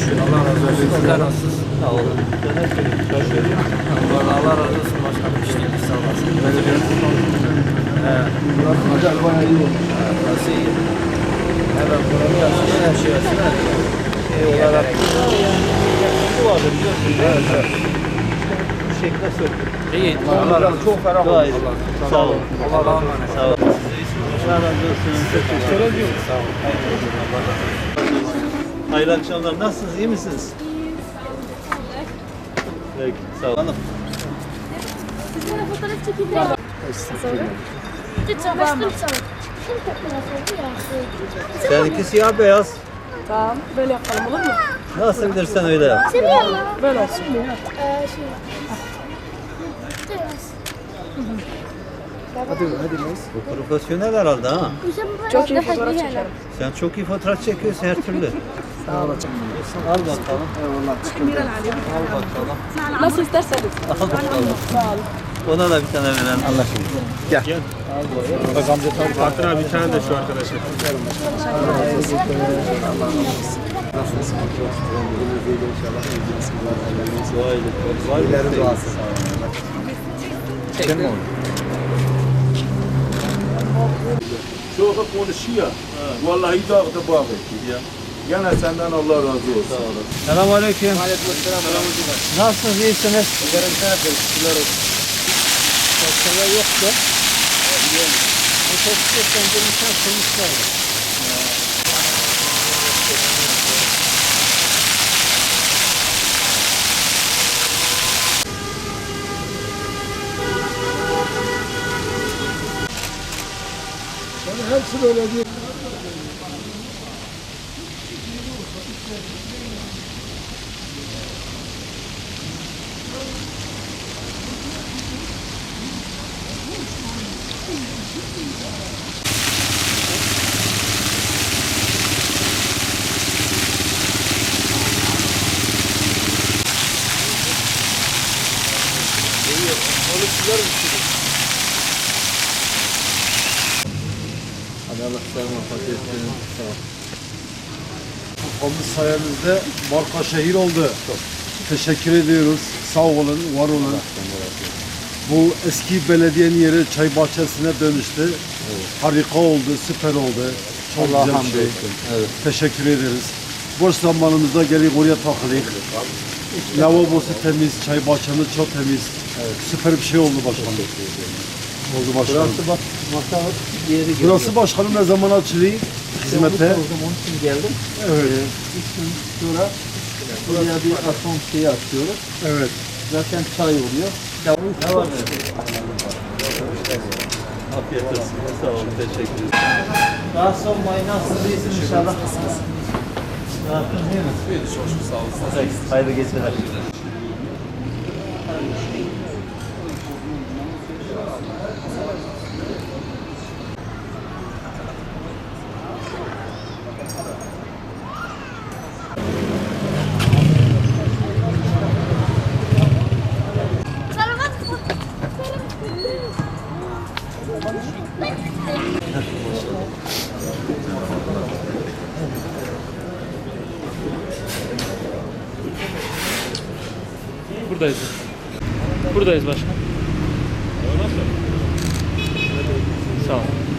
Şükür. Allah razı olsun. Sizler nasılsınız? Sağ olun. Vallahi Allah razı olsun başkanım. İşlik sağ olasın. Evet. Acayip bayağı iyi oldu. Nasıl iyi? Evet. Buranın yaşasın her şey olsun. Şey olarak bu vardı biliyorsunuz. Evet, evet. Bu şekilde söktük. İyi. Allah razı olsun. Çok ferah oldu. Allah- Sağ olun. Allah'a emanet. Sağ olun. Allah razı olsun. Sağ olun. Hayırlı akşamlar. Nasılsınız? İyi misiniz? Peki. Sağ olun. Hanım. Sizinle fotoğraf çekeceğim. Lütfen başka bir soru. Kim ya? Seninki siyah beyaz. Tamam, böyle yapalım olur mu? Nasıl bilirsen öyle yap. Seviyor mu? Böyle olsun mu? Ee, şey. Biraz. Hadi hadi neyse. Bu profesyonel herhalde ha. Çok iyi fotoğraf çekerim. Sen çok iyi fotoğraf çekiyorsun her türlü. Sağ olun. Al bakalım. Eyvallah. Al bakalım. Nasıl isterseniz. Al bakalım. Sağ olun. Ona da bir tane verelim. Allah Fatih abi bir tane de şu arkadaşa. Dua edin. Var mı? İleri duası. Çok konuşuyor. Vallahi dağda bağ ya. Gene senden Allah razı olsun. Selamun Aleyküm. Nasılsınız? İyisiniz? Başkaları yoktu. Bu tespit penceresinden sonuçlar. Yani hepsi böyle değil. Hadi Allah muvaffak etsin. Sağ ol. Oldu sayenizde marka şehir oldu. Teşekkür ediyoruz. Sağ olun, var olun. Bu eski belediyenin yeri çay bahçesine dönüştü. Harika oldu, süper oldu. Çok Allah güzel bir şey. Evet. Teşekkür ederiz. Boş zamanımızda gelip oraya takılıyık. Lavabosu temiz, çay bahçemiz çok temiz. Süper bir şey oldu başkanım. Oldu başkanım. Burası bak masa yeri gibi. Burası başkanım ne zaman açılıyor? Hizmete. Onun için geldim. Evet. Ee, üç gün sonra buraya bir atom şeyi atıyoruz. Evet. Zaten çay oluyor. Ne var? Afiyet olsun. Sağ olun. Teşekkür ederim. Olmayın. Nasılsınız? İyisiniz inşallah. Rahatsız değil Buradayız. Buradayız başkan. Sağ ol.